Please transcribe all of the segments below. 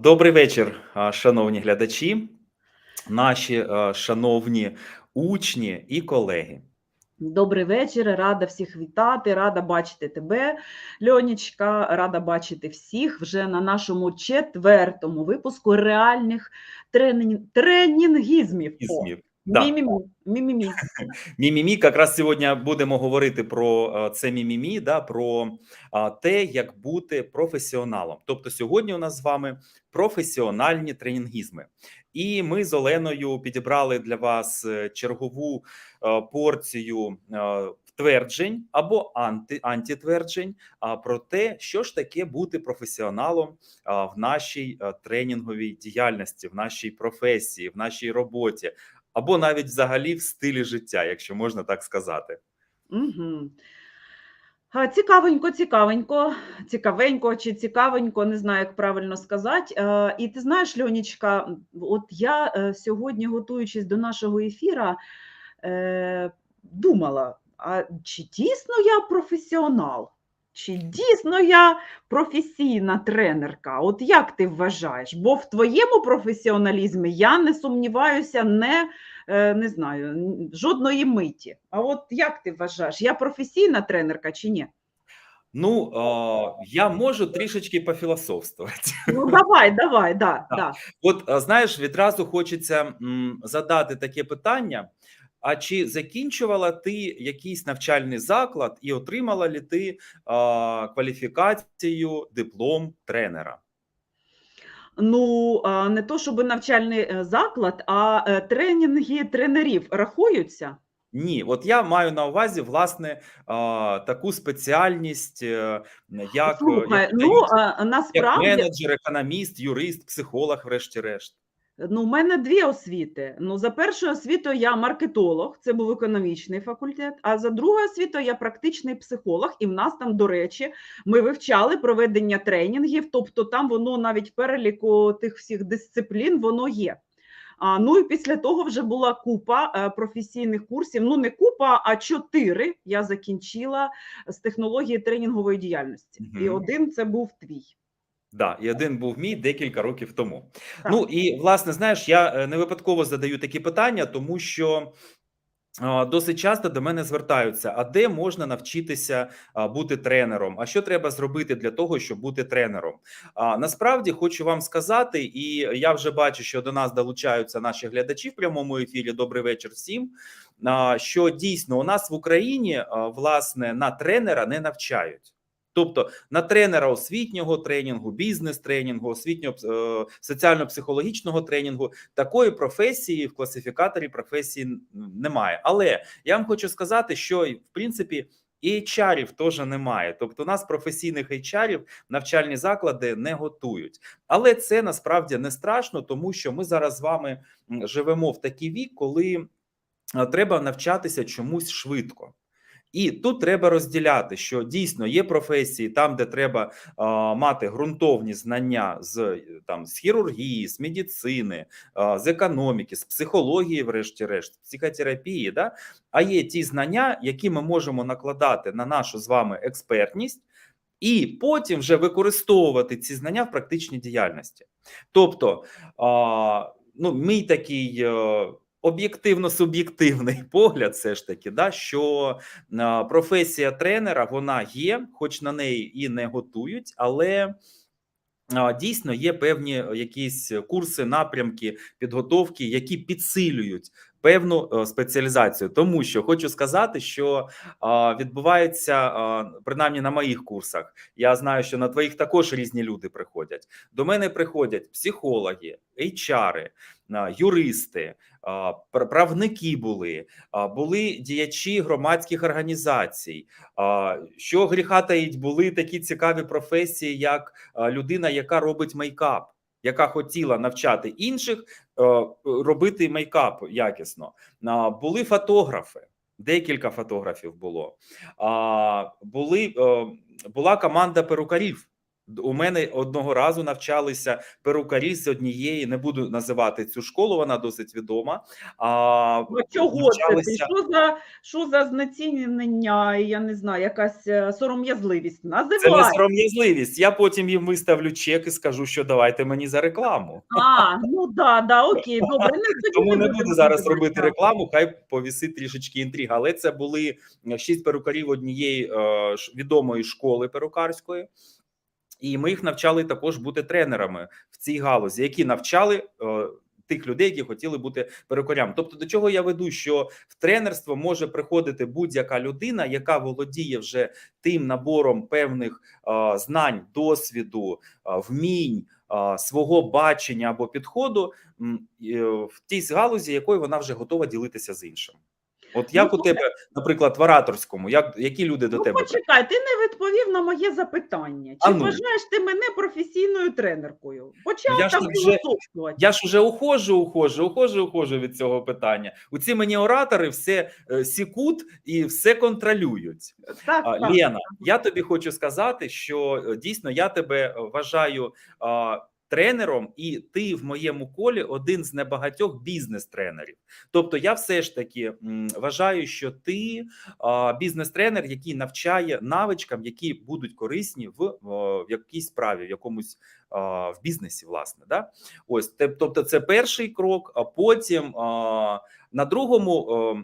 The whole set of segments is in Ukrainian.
Добрий вечір, шановні глядачі, наші шановні учні і колеги. Добрий вечір, рада всіх вітати, рада бачити тебе, Льонічка, рада бачити всіх вже на нашому четвертому випуску реальних тренінгізмів. О. Да. Мі-мі-мі, мі-мі-мі. Мімімі, якраз сьогодні будемо говорити про а, це мімімі, да, про те, як бути професіоналом. Тобто, сьогодні у нас з вами професіональні тренінгізми. І ми з Оленою підібрали для вас е, чергову е, порцію е, тверджень або анти, антитверджень а, про те, що ж таке бути професіоналом в нашій тренінговій діяльності, в нашій професії, в нашій роботі, або навіть взагалі в стилі життя, якщо можна так сказати. Угу. Цікавенько, цікавенько, цікавенько чи цікавенько, не знаю, як правильно сказати. Е, І ти знаєш, Льонічка, от я е, сьогодні, готуючись до нашого ефіра, е, думала, а чи дійсно я професіонал? Чи дійсно я професійна тренерка? От як ти вважаєш? Бо в твоєму професіоналізмі я не сумніваюся, не, е, не знаю, жодної миті. А от як ти вважаєш, я професійна тренерка чи ні? Ну, я можу трішечки пофілософствувати. Ну давай, давай, да, да. От знаєш, відразу хочеться м, задати таке питання: а чи закінчувала ти якийсь навчальний заклад і отримала ли ти е, кваліфікацію диплом тренера? Ну, не то щоб навчальний е, заклад, а е, тренінги тренерів рахуються? Ні, от я маю на увазі власне таку спеціальність, е, як, Слухай, як, ну дають, а, як менеджер, економіст, юрист, психолог, врешті-решт. Ну, у мене дві освіти. Ну, за першою освітою я маркетолог, це був економічний факультет. А за другою освітою я практичний психолог, і в нас там, до речі, ми вивчали проведення тренінгів, тобто там воно навіть переліку тих всіх дисциплін воно є. А, ну і після того вже була купа е, професійних курсів. Ну, не купа, а чотири я закінчила з технології тренінгової діяльності. І один це був твій. Да, і один був мій декілька років тому. Так. Ну і власне, знаєш, я е, не випадково задаю такі питання, тому що досить часто до мене звертаються: а де можна навчитися бути тренером? А що треба зробити для того, щоб бути тренером? А насправді хочу вам сказати, і я вже бачу, що до нас долучаються наші глядачі в прямому ефірі. Добрий вечір всім. Що дійсно у нас в Україні власне на тренера не навчають. Тобто на тренера освітнього тренінгу, бізнес-тренінгу, освітнього е, соціально-психологічного тренінгу такої професії в класифікаторі професії немає. Але я вам хочу сказати, що в принципі і HR-ів теж немає. Тобто, у нас професійних HR-ів навчальні заклади не готують. Але це насправді не страшно, тому що ми зараз з вами живемо в такий вік, коли е, треба навчатися чомусь швидко. І тут треба розділяти, що дійсно є професії там, де треба а, мати ґрунтовні знання з е, там з хірургії, з медицини, а, з економіки, з психології, врешті-решт, психотерапії. Да? А є ті знання, які ми можемо накладати на нашу з вами експертність, і потім вже використовувати ці знання в практичній діяльності. Тобто, ну, мій такий. Об'єктивно-суб'єктивний погляд, все ж таки, да, що професія тренера вона є, хоч на неї і не готують, але дійсно є певні якісь курси, напрямки, підготовки, які підсилюють певну е, спеціалізацію. Тому що хочу сказати, що відбувається принаймні на моїх курсах. Я знаю, що на твоїх також різні люди приходять. До мене приходять психологи, HR, юристи, правники були, були діячі громадських організацій. Що гріха таїть, були такі цікаві професії, як людина, яка робить мейкап, яка хотіла навчати інших робити мейкап якісно. Були фотографи. Декілька фотографів було. Були, була команда перукарів. У мене одного разу навчалися перукарі з однієї, не буду називати цю школу, вона досить відома. А, Ну, чого це Що за, що за знецінення, я не знаю, якась е, сором'язливість? Це не сором'язливість. Я потім їм виставлю чек і скажу, що давайте мені за рекламу. А, ну да, да, окей, добре. Не, Тому не буду зараз робити рекламу, хай повісить трішечки інтрига. Але це були шість перукарів однієї е, відомої школи перукарської. І ми їх навчали також бути тренерами в цій галузі, які навчали е, тих людей, які хотіли бути перукарям. Тобто, до чого я веду, що в тренерство може приходити будь-яка людина, яка володіє вже тим набором певних е, знань, досвіду, е, вмінь, е, свого бачення або підходу е, в тій галузі, якою вона вже готова ділитися з іншим. От як у тебе, наприклад, в ораторському, як які люди до Ну, тебе почекай, ти не відповів на моє запитання. Чи А ну. вважаєш ти мене професійною тренеркою? Почав Я там вже- філософствувати. Я ж уже ухожу, ухожу, ухожу, ухожу від цього питання. У ці мені оратори все е, сікуть і все контролюють. Так, А, так. Лена, я тобі хочу сказати, що е, дійсно я тебе е, вважаю а, тренером, і ти в моєму колі один з небагатьох бізнес-тренерів. Тобто, я все ж таки вважаю, що ти бізнес-тренер, який навчає навичкам, які будуть корисні в, в якійсь справі, в якомусь в бізнесі, власне. Да? Ось тобто, це перший крок, а потім на другому.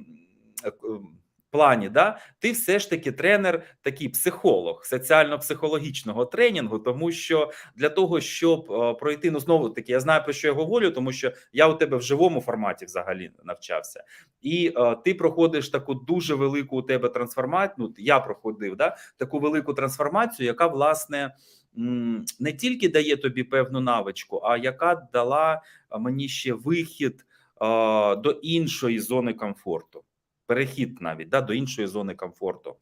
Плані, да, ти все ж таки тренер, такий психолог соціально-психологічного тренінгу, тому що для того, щоб е, пройти, ну знову таки, я знаю про що я говорю, тому що я у тебе в живому форматі взагалі навчався, і е, ти проходиш таку дуже велику у тебе трансформацію. Ну, я проходив да, таку велику трансформацію, яка власне не тільки дає тобі певну навичку, а яка дала мені ще вихід е, до іншої зони комфорту. Перехід навіть да, до іншої зони комфорту.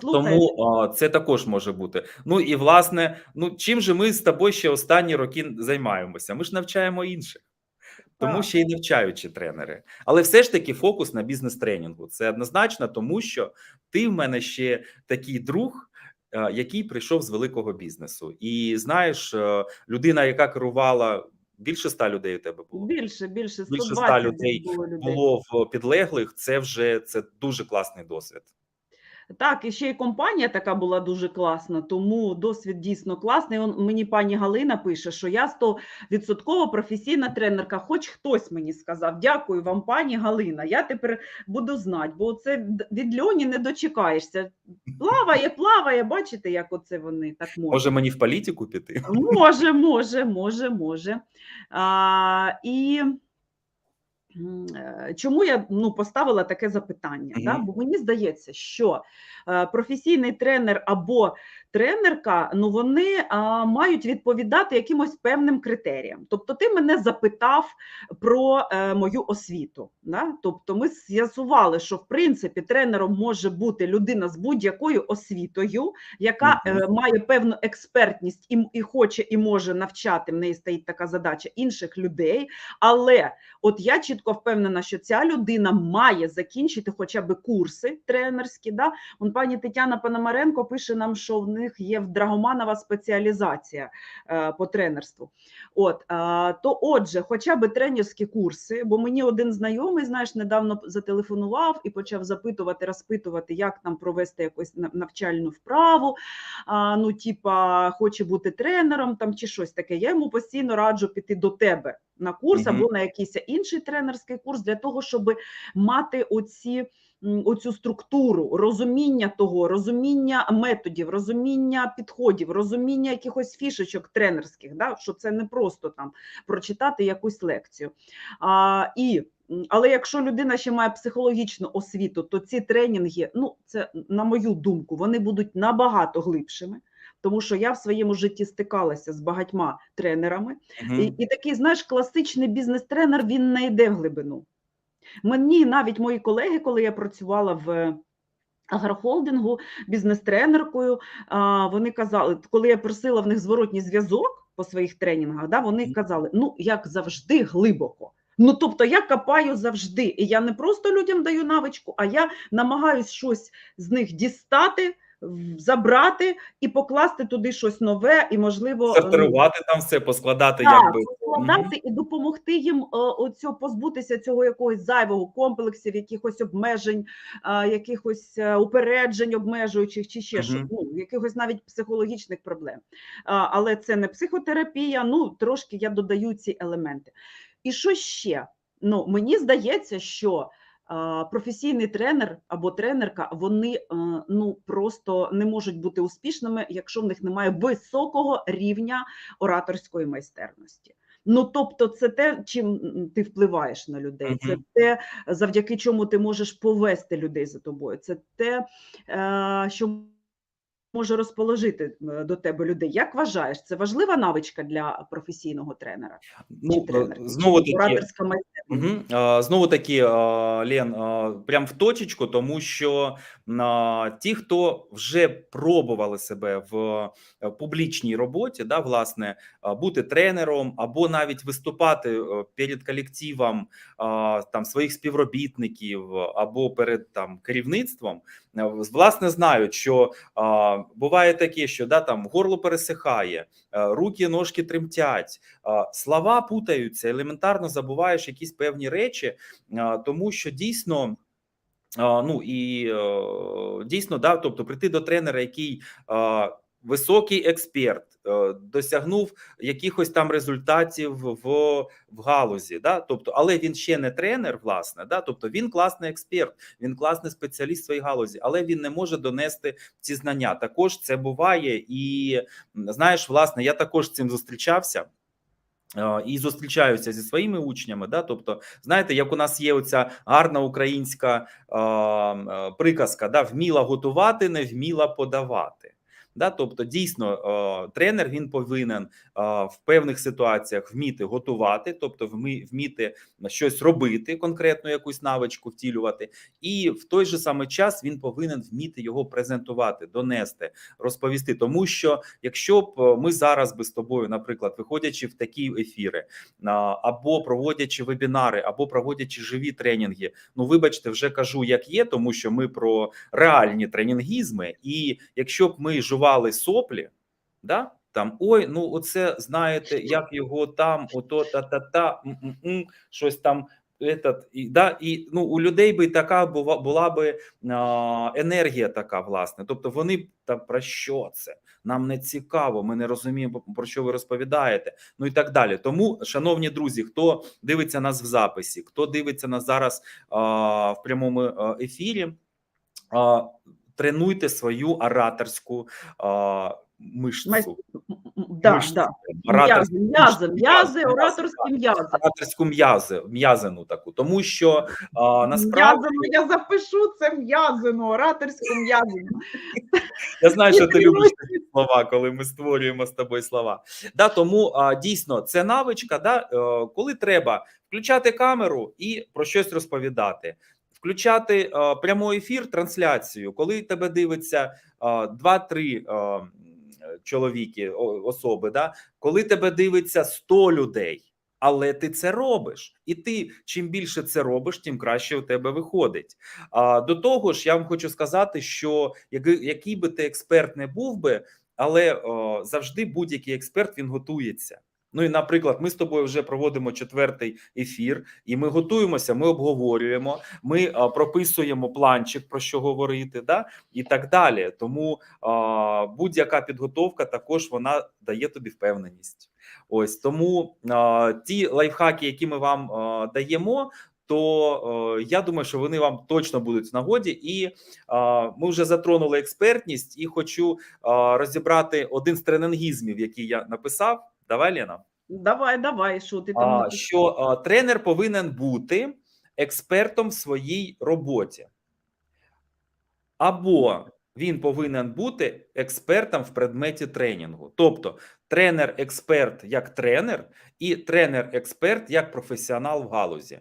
Слухай, Тому це також може бути. Ну і власне, ну чим же ми з тобою ще останні роки займаємося? Ми ж навчаємо інших. Тому ще й навчаючі тренери, але все ж таки фокус на бізнес-тренінгу. Це однозначно, тому що ти в мене ще такий друг, е, який прийшов з великого бізнесу, і знаєш, е, людина, яка керувала більше ста людей у тебе було. більше, більше, Більше 120 ста десь людей було людей. Було в підлеглих. Це вже це дуже класний досвід. Так, і ще й компанія така була дуже класна, тому досвід дійсно класний. Он, мені пані Галина пише, що я 100% професійна тренерка. Хоч хтось мені сказав, дякую вам, пані Галина. Я тепер буду знати, бо це від льоні не дочекаєшся. Плаває, плаває, бачите, як оце вони так можуть. Може мені в політику піти? Може, може, може, може. А, і чому я ну, поставила таке запитання? Да? Бо мені здається, що е, професійний тренер або тренерка, ну вони а, мають відповідати якимось певним критеріям. Тобто, ти мене запитав про е, мою освіту. Да? Тобто, ми з'ясували, що в принципі тренером може бути людина з будь-якою освітою, яка е, має певну експертність і, і хоче і може навчати. В неї стоїть така задача інших людей. Але от я чітко впевнена, що ця людина має закінчити хоча б курси тренерські. Да? Вон пані Тетяна Пономаренко пише нам, що в них є в Драгоманова спеціалізація е, по тренерству. От, то отже, хоча б тренерські курси, бо мені один знайомий, знаєш, недавно зателефонував і почав запитувати, розпитувати, як нам провести якусь навчальну вправу. Ну, типа, хоче бути тренером там чи щось таке. Я йому постійно раджу піти до тебе на курс або на якийсь інший тренерський курс для того, щоб мати оці. Оцю структуру, розуміння того, розуміння методів, розуміння підходів, розуміння якихось фішечок тренерських, да? що це не просто там прочитати якусь лекцію. А, і, але якщо людина ще має психологічну освіту, то ці тренінги, ну це на мою думку, вони будуть набагато глибшими. Тому що я в своєму житті стикалася з багатьма тренерами, Мгм. і, і такий, знаєш, класичний бізнес-тренер він не йде в глибину. Мені навіть мої колеги, коли я працювала в агрохолдингу бізнес-тренеркою, вони казали, коли я просила в них зворотній зв'язок по своїх тренінгах, да, вони казали, ну як завжди, глибоко. Ну, тобто я копаю завжди, і я не просто людям даю навичку, а я намагаюсь щось з них дістати, забрати і покласти туди щось нове, і можливо ем, Сортувати там все, поскладати, так, якби. складати і допомогти їм е, оцю, позбутися цього якогось зайвого комплексів, якихось обмежень, е, якихось е, упереджень обмежуючих чи ще що, ну, якихось навіть психологічних проблем. Але це не психотерапія, ну трошки я додаю ці елементи. І що ще? Ну, мені здається, що професійний тренер або тренерка, вони е, ну просто не можуть бути успішними, якщо в них немає високого рівня ораторської майстерності. Ну, тобто, це те, чим ти впливаєш на людей, це те, завдяки чому ти можеш повести людей за тобою. Це те, е, що може розположити е, до тебе людей. Як вважаєш, це важлива навичка для професійного тренера? Ну, е, знову таки. Угу. Знову таки, Лен, прям в точечку, тому що ті, хто вже пробували себе в публічній роботі, да, власне, бути тренером або навіть виступати перед колективом там своїх співробітників або перед там керівництвом, власне, знають, що буває таке, що да, там горло пересихає, е, руки, ножки тремтять. Слова путаються, елементарно забуваєш якісь певні речі, тому що дійсно. Ну і е, дійсно, да, тобто прийти до тренера, який високий експерт, е, досягнув якихось там результатів в, в галузі, да, тобто, але він ще не тренер, власне, да, тобто він класний експерт, він класний спеціаліст в своїй галузі, але він не може донести ці знання. Також це буває, і знаєш, власне, я також з цим зустрічався. Е, І зустрічаюся зі своїми учнями. Да? Тобто, знаєте, як у нас є оця гарна українська е, е, приказка: да? вміла готувати, не вміла подавати. Да? Тобто, дійсно, е, тренер він повинен е, в певних ситуаціях вміти готувати, тобто вмі- вміти щось робити, конкретну якусь навичку втілювати, і в той же самий час він повинен вміти його презентувати, донести, розповісти. Тому що якщо б е, ми зараз би з тобою, наприклад, виходячи в такі ефіри, або проводячи вебінари, або проводячи живі тренінги, ну вибачте, вже кажу, як є, тому що ми про реальні тренінгізми, і якщо б ми жували соплі, да. Там ой, ну оце знаєте, як його там, ото та та та щось там. Этот, і, да, і ну у людей би така була була би а, енергія така, власне. Тобто вони б та про що це? Нам не цікаво, ми не розуміємо про що ви розповідаєте. Ну і так далі. Тому, шановні друзі, хто дивиться нас в записі, хто дивиться нас зараз а, в прямому ефірі, а, тренуйте свою ораторську а, мишцю. Майс- М, м, Да, Мишцю. да. Ораторську М'язи, м'язи, м'язи, м'язи, ораторські м'язи. ораторську м'язи, м'язину таку, тому що а, насправді М'язину, я запишу це м'язину, ораторську м'язину. Я знаю, що ти любиш такі слова, коли ми створюємо з тобою слова. Да, тому а, дійсно це навичка, да, е, коли треба включати камеру і про щось розповідати. Включати е, прямий ефір, трансляцію, коли тебе дивиться е, два-три е, чоловіки, особи, да, коли тебе дивиться 100 людей, але ти це робиш, і ти чим більше це робиш, тим краще у тебе виходить. А до того ж, я вам хочу сказати, що який би ти експерт не був би, але о, завжди будь-який експерт він готується. Ну і, наприклад, ми з тобою вже проводимо четвертий ефір, і ми готуємося, ми обговорюємо, ми а, прописуємо планчик про що говорити, да і так далі. Тому будь-яка підготовка також вона дає тобі впевненість. Ось тому а, ті лайфхаки, які ми вам а, даємо. То е, я думаю, що вони вам точно будуть в нагоді, і ми вже затронули експертність, і хочу розібрати один з тренінгізмів, який я написав. Давай, Лена. Давай, давай, що ти там А, що а, тренер повинен бути експертом в своїй роботі, або він повинен бути експертом в предметі тренінгу. Тобто, тренер-експерт як тренер, і тренер-експерт як професіонал в галузі.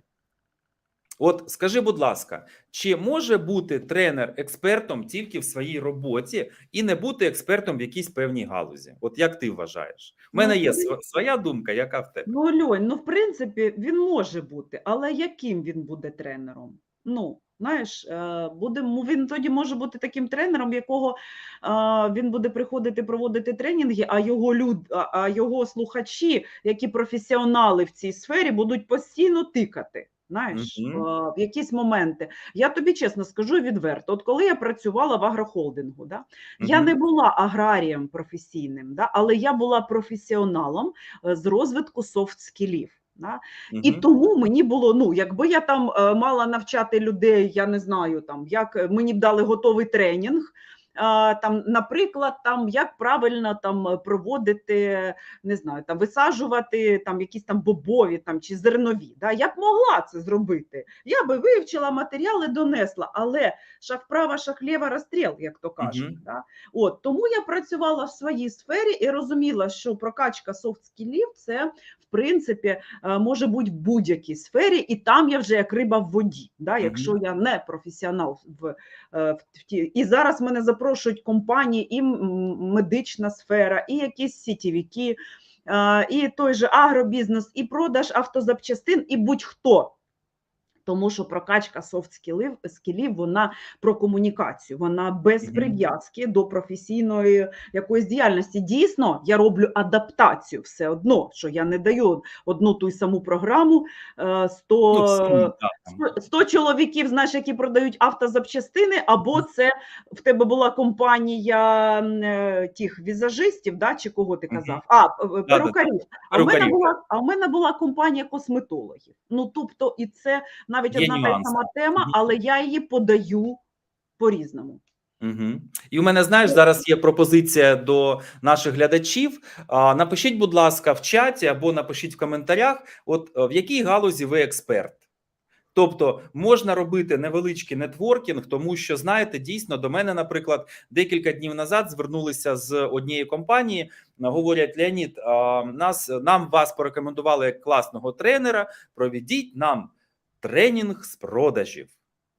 От скажи, будь ласка, чи може бути тренер експертом тільки в своїй роботі і не бути експертом в якійсь певній галузі? От як ти вважаєш? У мене Ну, є св- своя думка, яка в тебе? Ну, Льонь, ну в принципі, він може бути, але яким він буде тренером? Ну, знаєш, е, буде, він тоді може бути таким тренером, якого е, він буде приходити проводити тренінги, а його люд, а його слухачі, які професіонали в цій сфері, будуть постійно тикати. Знаєш, Мгм. е, в якісь моменти. Я тобі чесно скажу відверто, от коли я працювала в агрохолдингу, да, я не була аграрієм професійним, да, але я була професіоналом е, з розвитку софт-скілів. Да. І тому мені було, ну, якби я там е, мала навчати людей, я не знаю, там, як мені б дали готовий тренінг, там, наприклад, там, як правильно там, е, проводити, не знаю, там, висаджувати там, якісь там бобові там, чи зернові. Да? Я б могла це зробити. Я би вивчила матеріали, донесла, але шаг вправо, шаг ліво, розстріл, як то кажуть. Мгм. Да? От, тому я працювала в своїй сфері і розуміла, що прокачка софт-скілів – це, в принципі, е, може бути в будь-якій сфері, і там я вже як риба в воді, да, якщо Мгм. я не професіонал в, е, в ті. І зараз мене запрошують компанії, і медична сфера, і якісь сітєвіки, е, і той же агробізнес, і продаж автозапчастин, і будь-хто. Тому що прокачка софт скілів, скілів вона про комунікацію, вона без прив'язки до професійної якоїсь діяльності. Дійсно, я роблю адаптацію все одно, що я не даю одну ту й саму програму е, 100, Ну, всі, да, там. 100, 100 чоловіків, знаєш, які продають автозапчастини, або це в тебе була компанія е, тих візажистів, да, чи кого ти казав? А, е, перукарів. А в мене була, а в мене була компанія косметологів. Ну, тобто, і це навіть Є одна та й нюанси. сама тема, але я її подаю по-різному. Мгм. І у мене, знаєш, зараз є пропозиція до наших глядачів. А, Напишіть, будь ласка, в чаті або напишіть в коментарях, от е, в якій галузі ви експерт. Тобто можна робити невеличкий нетворкінг, тому що знаєте, дійсно до мене, наприклад, декілька днів назад звернулися з однієї компанії. Говорять: Леонід, а, нас нам вас порекомендували як класного тренера. Проведіть нам тренінг з продажів.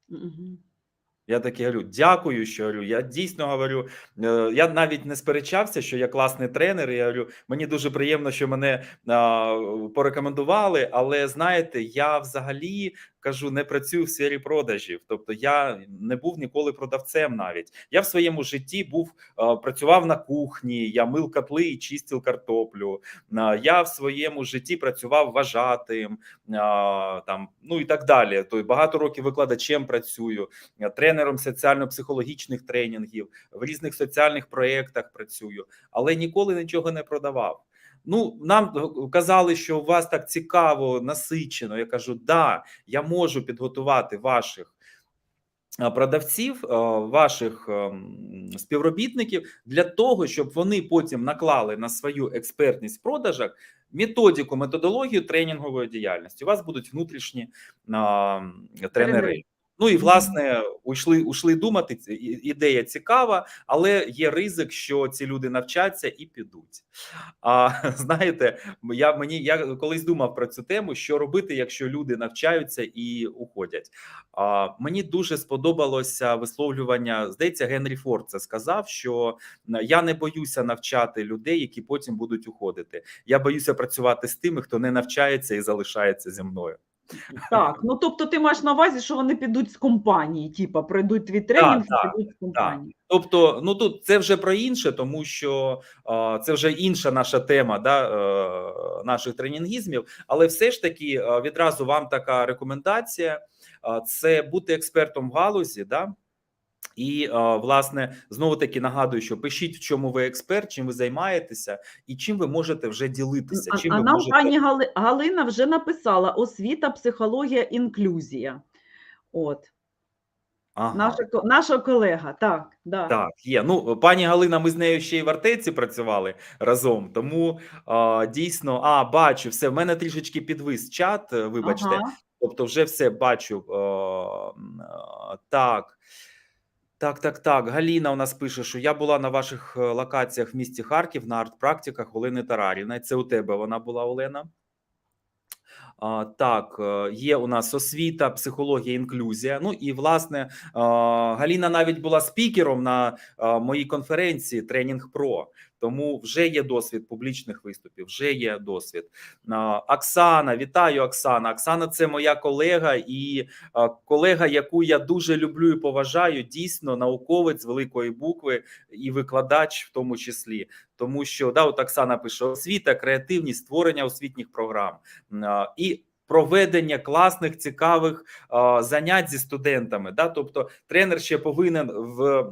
Угу. Я таки говорю, дякую, що говорю. Я дійсно говорю. е, Я навіть не сперечався, що я класний тренер. Я говорю, мені дуже приємно, що мене а, порекомендували. Але знаєте, я взагалі кажу, не працюю в сфері продажів. Тобто, я не був ніколи продавцем. Навіть я в своєму житті був працював на кухні, я мив котли і чистив картоплю. Я в своєму житті працював вважатим там, ну і так далі. То багато років викладачем працюю тренером соціально-психологічних тренінгів, в різних соціальних проєктах працюю, але ніколи нічого не продавав. Ну, нам казали, що у вас так цікаво, насичено. Я кажу, да, я можу підготувати ваших продавців, ваших співробітників для того, щоб вони потім наклали на свою експертність в продажах методику, методологію тренінгової діяльності. У вас будуть внутрішні тренери. Ну і власне ушли, ушли думати. Ідея цікава, але є ризик, що ці люди навчаться і підуть. А знаєте, я мені я колись думав про цю тему, що робити, якщо люди навчаються і уходять. А мені дуже сподобалося висловлювання. Здається, Генрі Форд це сказав, що я не боюся навчати людей, які потім будуть уходити. Я боюся працювати з тими, хто не навчається і залишається зі мною. Так, ну тобто ти маєш на увазі, що вони підуть з компанії, типа пройдуть твій тренінг і так, підуть з компанії. Тобто, ну тут це вже про інше, тому що е, це вже інша наша тема да, е, наших тренінгізмів. Але все ж таки е, відразу вам така рекомендація: е, це бути експертом в галузі. Да? І е, власне знову таки нагадую, що пишіть, в чому ви експерт, чим ви займаєтеся, і чим ви можете вже ділитися. Чим а ви нам можете пані Гали, Галина вже написала освіта, психологія, інклюзія. От, ага. наша, наша колега, так, да. Так, є. Ну, пані Галина, ми з нею ще й в Артеці працювали разом. Тому а, дійсно, а бачу, все. В мене трішечки підвис чат. е, Вибачте, Ага. тобто, вже все бачу. а, м, а, так. Так, так, так. Галіна у нас пише, що я була на ваших е, локаціях в місті Харків на арт-практиках Олени Тарарівна. Це у тебе вона була, Олена. А, Так, е, є у нас освіта, психологія, інклюзія. Ну і власне а, Галіна навіть була спікером на моїй конференції Тренінг Про. Тому вже є досвід публічних виступів, вже є досвід. Оксана, вітаю, Оксана. Оксана це моя колега і колега, яку я дуже люблю і поважаю. Дійсно, науковець великої букви і викладач, в тому числі. Тому що да, от Оксана пише: освіта, креативність, створення освітніх програм і проведення класних, цікавих занять зі студентами. Да? Тобто, тренер ще повинен в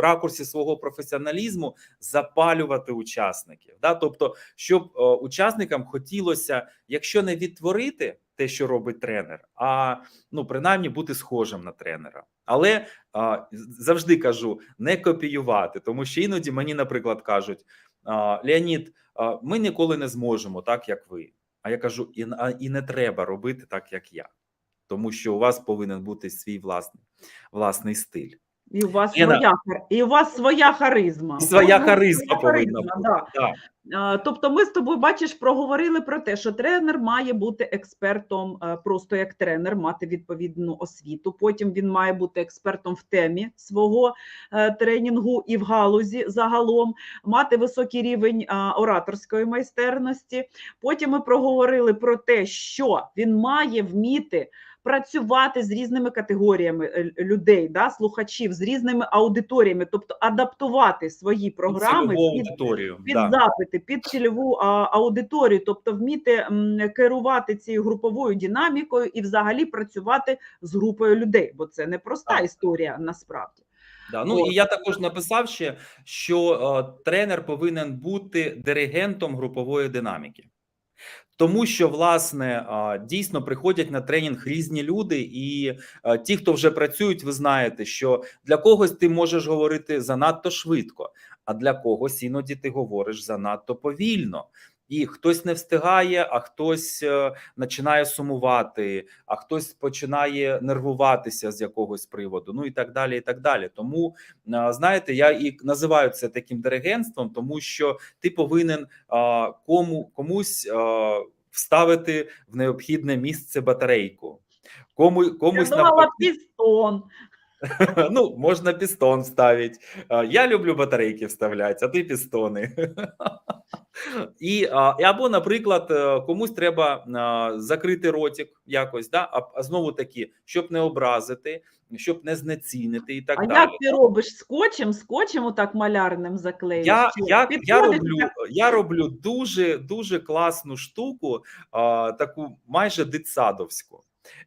ракурсі свого професіоналізму запалювати учасників. Да? Тобто, щоб учасникам хотілося, якщо не відтворити те, що робить тренер, а ну принаймні бути схожим на тренера. Але а, завжди кажу не копіювати, тому що іноді мені, наприклад, кажуть. А, Леонід, а, ми ніколи не зможемо так, як ви. А я кажу: і, і не треба робити так, як я, тому що у вас повинен бути свій власний, власний стиль. І у вас Лена. своя і у вас своя харизма. І своя харизма повинна харизма, бути. да. Да. Тобто, ми з тобою бачиш, проговорили про те, що тренер має бути експертом, е, просто як тренер, мати відповідну освіту. Потім він має бути експертом в темі свого е, тренінгу і в галузі загалом, мати високий рівень е, ораторської майстерності. Потім ми проговорили про те, що він має вміти. Працювати з різними категоріями е, людей, да, слухачів, з різними аудиторіями, тобто адаптувати свої програми під аудиторію. під да. запити, під цільову а, аудиторію, тобто вміти м, керувати цією груповою динамікою і взагалі працювати з групою людей, бо це не проста Так. історія насправді. Да. Ну і я також написав ще, що е, тренер повинен бути диригентом групової динаміки. Тому що власне дійсно приходять на тренінг різні люди, і ті, хто вже працюють, ви знаєте, що для когось ти можеш говорити занадто швидко, а для когось іноді ти говориш занадто повільно. І хтось не встигає, а хтось е, починає сумувати, а хтось починає нервуватися з якогось приводу. Ну і так далі. І так далі. Тому е, знаєте, я і називаю це таким диригентством, тому що ти повинен кому комусь вставити в необхідне місце батарейку. Кому комусь Я думала, пістон. ну можна пістон вставити. Я люблю батарейки вставляти, а ти пістони. І і або, наприклад, е, комусь треба закрити ротик якось, да? а, а знову таки, щоб не образити, щоб не знецінити і так А далі. як ти робиш скотчем? Скотчем отак малярним заклеїш? Я, я, я роблю я роблю дуже дуже класну штуку, а, таку майже дитсадовську.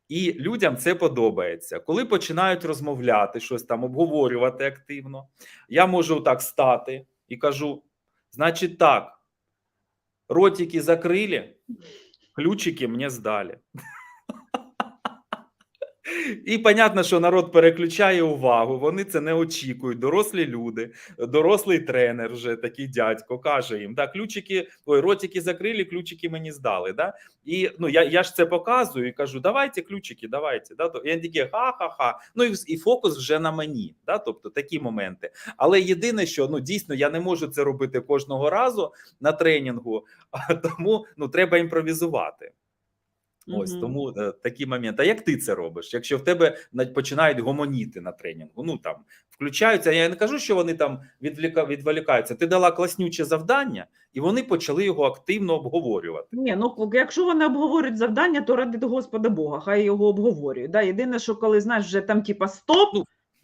І людям це подобається. Коли починають розмовляти, щось там обговорювати активно, я можу так стати і кажу: значить, так, ротики закрыли, ключики мне здали. І понятно, що народ переключає увагу. Вони це не очікують. Дорослі люди, дорослий тренер, вже такий дядько, каже їм: да, ключики, ой, ротики закрили, ключики мені здали. Да? І ну я, я ж це показую і кажу: давайте ключики, давайте. Да? І вони такі ха-ха-ха. Ну і, і фокус вже на мені. Да? Тобто такі моменти. Але єдине, що ну дійсно я не можу це робити кожного разу на тренінгу, а тому ну треба імпровізувати. Ось Мгм. тому е, такі моменти. А як ти це робиш? Якщо в тебе на- починають гомоніти на тренінгу, ну там включаються. Я не кажу, що вони там відвліка, відволікаються. Ти дала класнюче завдання, і вони почали його активно обговорювати. Ні, ну якщо вони обговорюють завдання, то ради Господа Бога, хай його обговорюють. Да? Єдине, що коли знаєш, вже там типа стоп, Ну,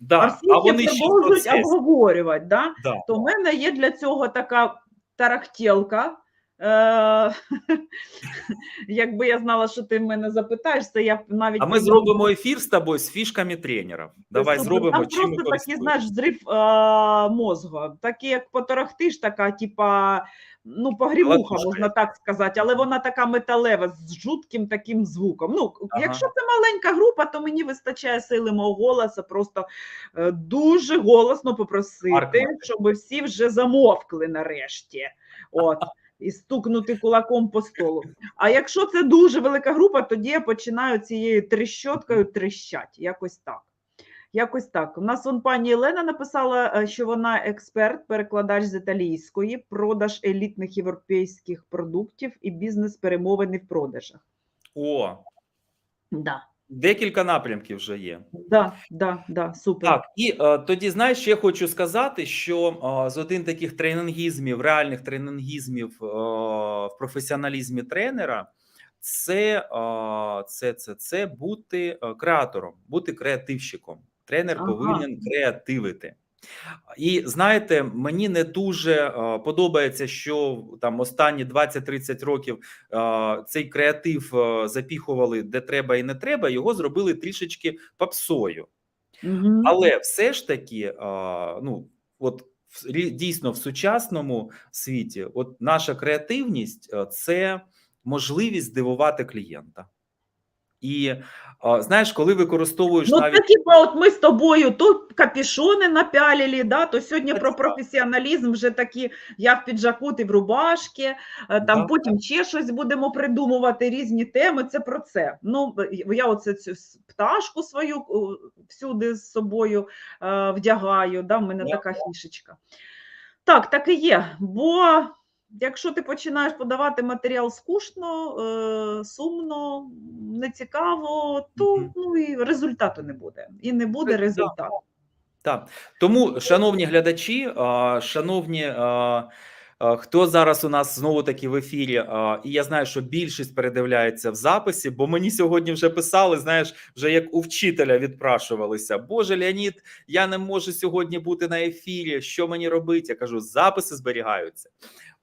а всі а вони ще продовжують обговорювати. Да? Да. то в мене є для цього така тарахтєлка. Е- Якби я знала, що ти мене запитаєш, це я б навіть А ми зробимо ефір з тобою з фішками тренерів. Давай зробимо Там чим просто такий, знаєш, зрив а, мозгу. Такий, як поторохтиш, така, типа, ну, погрівуха, можна так сказати, але вона така металева з жутким таким звуком. Ну, якщо це маленька група, то мені вистачає сили мого голосу просто е, дуже голосно попросити, щоб всі вже замовкли нарешті. От. І стукнути кулаком по столу. А якщо це дуже велика група, тоді я починаю цією тріщоткою тріщать. Якось так. Якось так. У нас вон пані Єлена написала, е, що вона експерт, перекладач з італійської, продаж елітних європейських продуктів і бізнес перемовини в продажах. О, Да. Декілька напрямків вже є. Да, да, да, супер. Так, і е, тоді знаєш, ще хочу сказати, що е, з один таких тренінгізмів, реальних тренінгізмів е, в професіоналізмі тренера, це, е, це, це, це бути е, креатором, бути креативщиком. Тренер Ага. повинен креативити. І знаєте, мені не дуже е, подобається, що там останні 20-30 років е, цей креатив е, запіхували де треба і не треба. Його зробили трішечки попсою. Мгм. Але все ж таки, ну от дійсно в сучасному світі, от наша креативність це можливість здивувати клієнта. І знаєш, коли використовуєш Ну, навіть типа, от ми з тобою то капішони напялили, да, то сьогодні Це про так. професіоналізм вже такі, я в піджаку, ти в рубашки, е, там Да, потім ще щось будемо придумувати, різні теми, це про це. Ну, я оце цю пташку свою всюди з собою е, вдягаю, да, в мене Да, така фішечка. Так, так і є, бо якщо ти починаєш подавати матеріал скучно, е, сумно, нецікаво, то ну, і результату не буде. І не буде результату. Так, тому, шановні глядачі, шановні, а, а, хто зараз у нас знову таки в ефірі, і я знаю, що більшість передивляється в записі, бо мені сьогодні вже писали, знаєш, вже як у вчителя відпрашувалися. Боже, Леонід, я не можу сьогодні бути на ефірі. Що мені робити? Я кажу, записи зберігаються.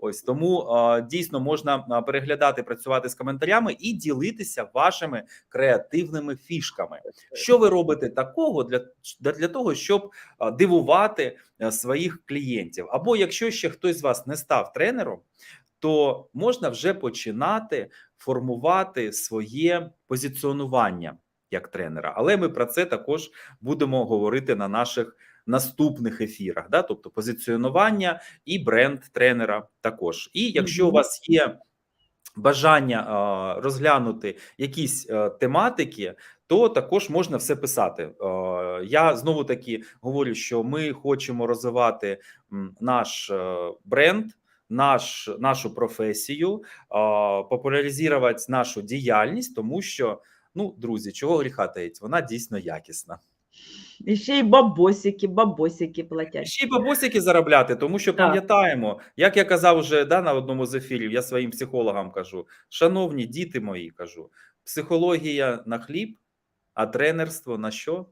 Ось тому дійсно можна переглядати, працювати з коментарями і ділитися вашими креативними фішками. Що ви робите такого для, для, того, щоб дивувати своїх клієнтів? Або якщо ще хтось з вас не став тренером, то можна вже починати формувати своє позиціонування як тренера. Але ми про це також будемо говорити на наших наступних ефірах. Да? Тобто позиціонування і бренд тренера також. І якщо у вас є бажання а, розглянути якісь а, тематики, то також можна все писати. Е, Я знову таки говорю, що ми хочемо розвивати наш е, бренд, наш, нашу професію, е, популяризувати нашу діяльність, тому що, ну, друзі, чого гріха таїть, вона дійсно якісна. І ще й бабосики, бабосики платять. Ще й бабосики заробляти, тому що пам'ятаємо, як я казав вже да, на одному з ефірів, я своїм психологам кажу: шановні діти мої, кажу, психологія на хліб, а тренерство на що?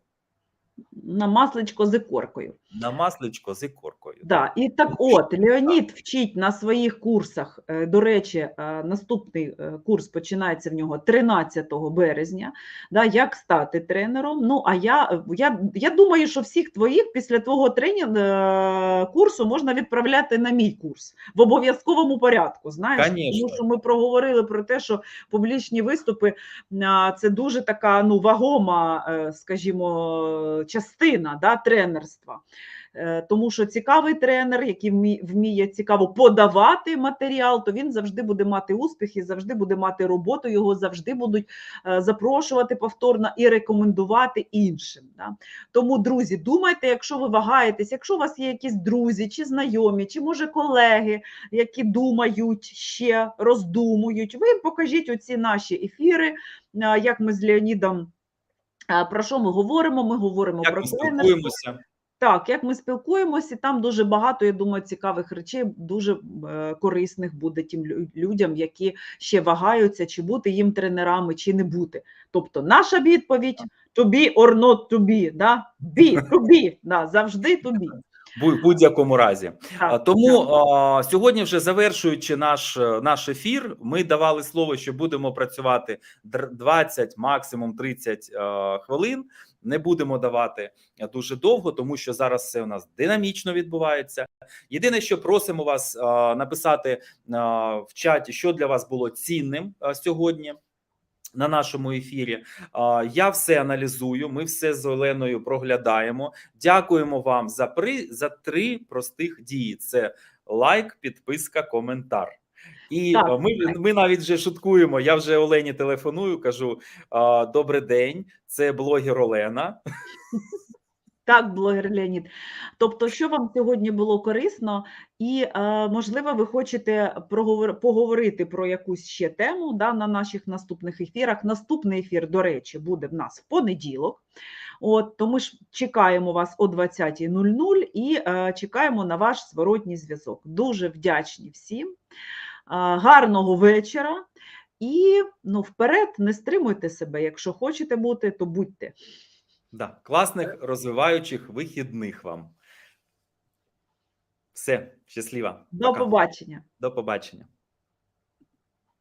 На масличко з ікоркою. На масличко з ікоркою. Да, і так от Леонід вчить на своїх курсах. е, До речі, е, наступний е, курс починається в нього 13 березня. Да, як стати тренером? Ну а я, я, я думаю, що всіх твоїх після твого тренінг курсу можна відправляти на мій курс в обов'язковому порядку. Знаєш, Конечно. тому що ми проговорили про те, що публічні виступи це дуже така ну вагома, скажімо, частина да, тренерства. Е, Тому що цікавий тренер, який вміє цікаво подавати матеріал, то він завжди буде мати успіх і завжди буде мати роботу. Його завжди будуть е, запрошувати повторно і рекомендувати іншим. Да? Тому, друзі, думайте, якщо ви вагаєтесь, якщо у вас є якісь друзі чи знайомі, чи може колеги, які думають ще роздумують, ви їм покажіть оці наші ефіри, е, як ми з Леонідом. Про що ми говоримо? Ми говоримо Як про тренерство. Так, як ми спілкуємося, там дуже багато, я думаю, цікавих речей, дуже е, корисних буде тим лю- людям, які ще вагаються, чи бути їм тренерами, чи не бути. Тобто, наша відповідь to be or not to be, да? be, to be, да, завжди to be. В будь-якому разі. Так, Тому так. а, сьогодні, вже завершуючи наш, е, наш ефір, ми давали слово, що будемо працювати др- 20, максимум 30 е, хвилин. Не будемо давати дуже довго, тому що зараз все у нас динамічно відбувається. Єдине, що просимо вас написати в чаті, що для вас було цінним сьогодні. На нашому ефірі я все аналізую. Ми все з Оленою проглядаємо. Дякуємо вам за при за три простих дії: це лайк, підписка, коментар. І Так, ми, так. ми навіть вже шуткуємо. Я вже Олені телефоную, кажу: добрий день, це блогер Олена. Так, блогер Леонід. Тобто, що вам сьогодні було корисно, і е, можливо, ви хочете поговорити про якусь ще тему да, на наших наступних ефірах. Наступний ефір, до речі, буде в нас в понеділок. От, то ми ж чекаємо вас о 20.00 і е, чекаємо на ваш зворотній зв'язок. Дуже вдячні всім. Гарного вечора. І ну, вперед, не стримуйте себе. Якщо хочете бути, то будьте. Да. Класних розвиваючих вихідних вам. Все, щаслива. До Пока. побачення. До побачення.